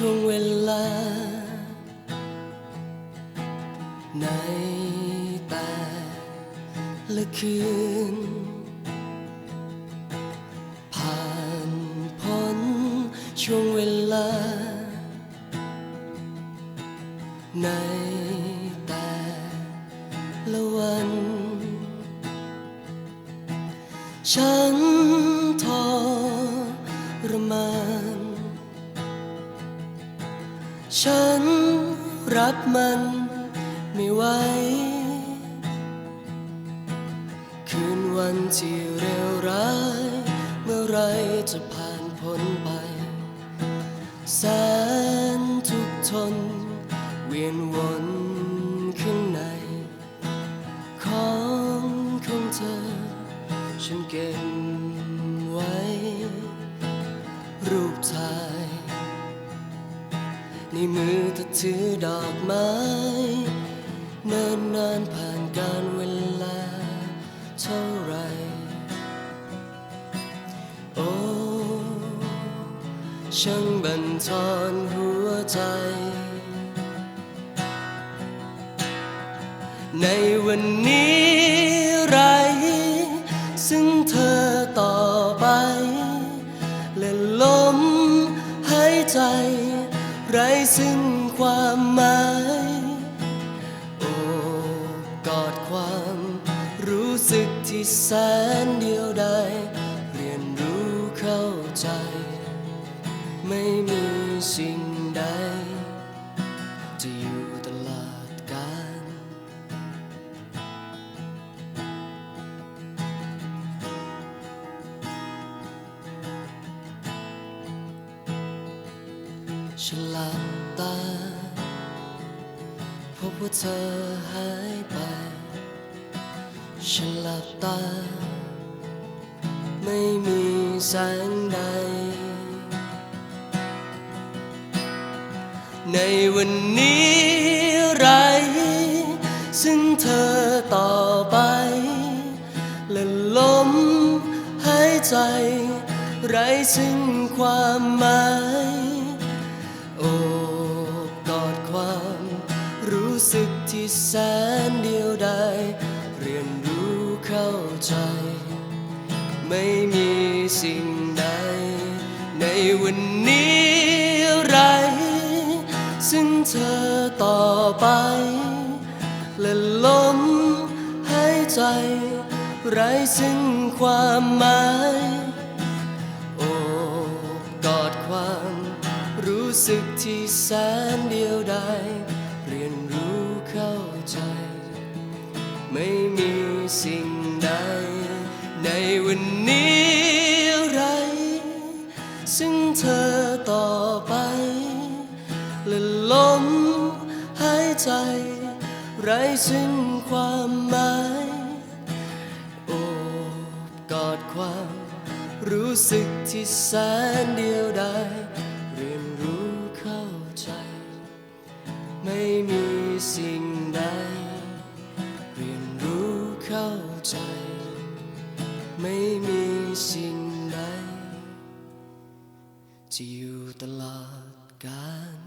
ช่วงเวลา ในแต่ละคืน ผ่านพ้นช่วงเวลา ในแต่ละวัน ฉันทรมาน ฉันรับมันไม่ไหว คืนวันที่เลวร้าย เมื่อไรจะผ่านพ้นไป แสนทุกทน เวียนวนข้างใน ของของเธอ ฉันเก็บไว้ รูปถ่าย ในมือเธอถือดอกไม้เนินนานผ่านการเวลาเท่าไร โอ้ช่างบันทอนหัวใจ ในวันนี้ไร ซึ่งเธอต่อไป และลมหายใจ ไรซึ่งความหมายโอ้กอดความรู้สึกที่แสนเดียวดายเรียนรู้เข้าใจ ไม่มีสิ่งใด ฉันหลับตา พบว่าเธอหายไปฉันหลับตา ไม่มีแสงใด ในวันนี้ไรซึ่งเธอต่อไปและลมหายใจ ไรซึ่งความหมาย รู้สึกที่แสนเดียวดายเรียนรู้เข้าใจ ไม่มีสิ่งใด ในวันนี้ไร ซึ่งเธอต่อไปและลมหายใจ ไร้ซึ่งความหมายโอบกอดความ รู้สึกที่แสนเดียวดาย ใจ ไม่มีสิ่งใด ในวันนี้ไร ซึ่งเธอต่อไปและลมหายใจ ไรซึ่งความหมาย โอบกอดความ รู้สึกที่แสนเดียวดายเรียนรู้เข้าใจ ไม่มีสิ่ง จะอยู่ตลอดกาล